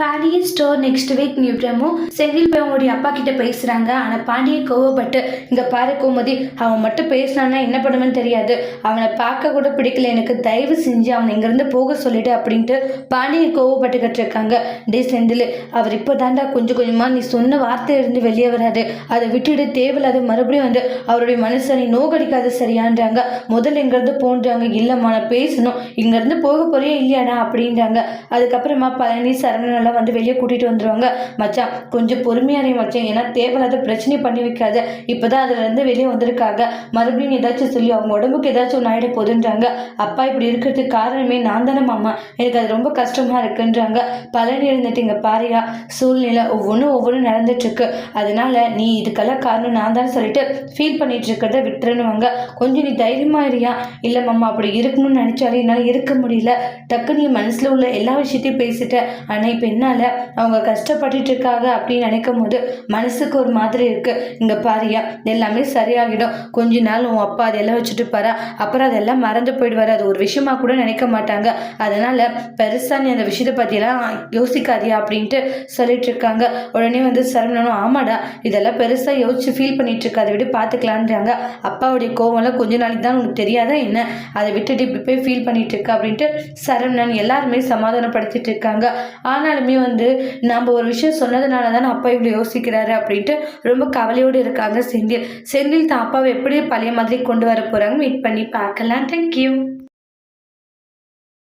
Pandian store next week new promo. Senthil போய் அவங்களுடைய அப்பா கிட்ட பேசுறாங்க. ஆனால் பாண்டியன் கோவப்பட்டு இங்க பாரு கோமதி அவன் மட்டும் பேசினான்னா என்ன பண்ணுவேன்னு தெரியாது. அவனை பார்க்க கூட பிடிக்கல. எனக்கு தயவு செஞ்சு அவனை இங்கிருந்து போக சொல்லிட்டு அப்படின்ட்டு பாண்டியன் கோவப்பட்டுக்கிட்டு இருக்காங்க. டே செந்தில் அவர் இப்போ தாண்டா கொஞ்சம் கொஞ்சமாக நீ சொன்ன வார்த்தையிலிருந்து இருந்து வெளியே வராது. அதை விட்டுட்டு தேவையில்லாத மறுபடியும் வந்து அவருடைய மனசை நீ சரியான்றாங்க. முதல்ல இங்கேருந்து போன்றாங்க. இல்லைம்மா நான் பேசணும். இங்கேருந்து போக போறியே இல்லையாடா? அப்படின்றாங்க. அதுக்கப்புறமா பழனி சரவணன் எல்லாம் வந்து வெளியே கூட்டிகிட்டு வந்துருவாங்க. மச்சான் கொஞ்சம் பொறுமையாரே மச்சான். ஏன்னா தேவையில்லாத பிரச்சனை பண்ணி வைக்காத. இப்போதான் அதுலேருந்து வெளியே வந்திருக்காங்க. மறுபடியும் ஏதாச்சும் சொல்லி அவங்க உடம்புக்கு ஏதாச்சும் ஒன்று ஆகிட போகுதுன்றாங்க. அப்பா இப்படி இருக்கிறதுக்கு காரணமே நான் தானே மாமா. எனக்கு அது ரொம்ப கஷ்டமாக இருக்குன்றாங்க. பழனி இருந்துட்டு இங்கே பாரியா சூழ்நிலை ஒவ்வொன்றும் ஒவ்வொன்றும் நடந்துட்டுருக்கு. அதனால நீ இதுக்கெல்லாம் காரணம் நான் தான் சொல்லிட்டு ஃபீல் பண்ணிட்டு இருக்கிறத விட்டுருன்னுவாங்க. கொஞ்சம் நீ தைரியமா இருக்கியா இல்லை மாமா அப்படி இருக்கணும்னு நினச்சாலே என்னால் இருக்க முடியல. டக்குன்னு நீ மனசில் உள்ள எல்லா விஷயத்தையும் பேசிட்ட ஆனால் இப்போ என்னால் அவங்க கஷ்டப்பட்டுட்டு இருக்காங்க அப்படின்னு நினைக்கும் போது மனசுக்கு ஒரு மாதிரி இருக்குது இங்கே பாரியா எல்லாமே சரியாகிடும். கொஞ்ச நாள் உன் அப்பா அதெல்லாம் வச்சுட்டு பாரா அப்புறம் அதெல்லாம் மறந்து போயிடுவார். அது ஒரு விஷயமா கூட நினைக்க மாட்டாங்க. அதனால் பெருசா நீ அந்த விஷயத்தை பற்றியெல்லாம் யோசிக்காதியா அப்படின்ட்டு சொல்லிட்டு இருக்காங்க உடனே வந்து சரவணனும் ஆமாடா இதெல்லாம் பெருசாக யோசிச்சு ஃபீல் பண்ணிட்டு இருக்க அதை விட்டு பார்த்துக்கலான்றாங்க அப்பாவுடைய கோவம்லாம் கொஞ்ச நாளைக்கு தான் உனக்கு தெரியாதா என்ன? அதை விட்டுட்டு இப்படி போய் ஃபீல் பண்ணிட்டு இருக்க அப்படின்ட்டு சரவணன் எல்லாருமே சமாதானப்படுத்திட்டு இருக்காங்க ஆனால் இருந்தாலுமே வந்து நம்ம ஒரு விஷயம் சொன்னதுனால தானே அப்பா இவ்வளோ யோசிக்கிறாரு? அப்படின்ட்டு ரொம்ப கவலையோடு இருக்காங்க செந்தில். செந்தில் தான் அப்பாவை எப்படி பழைய மாதிரி கொண்டு வர போகிறாங்க வெயிட் பண்ணி பார்க்கலாம். தேங்க்யூ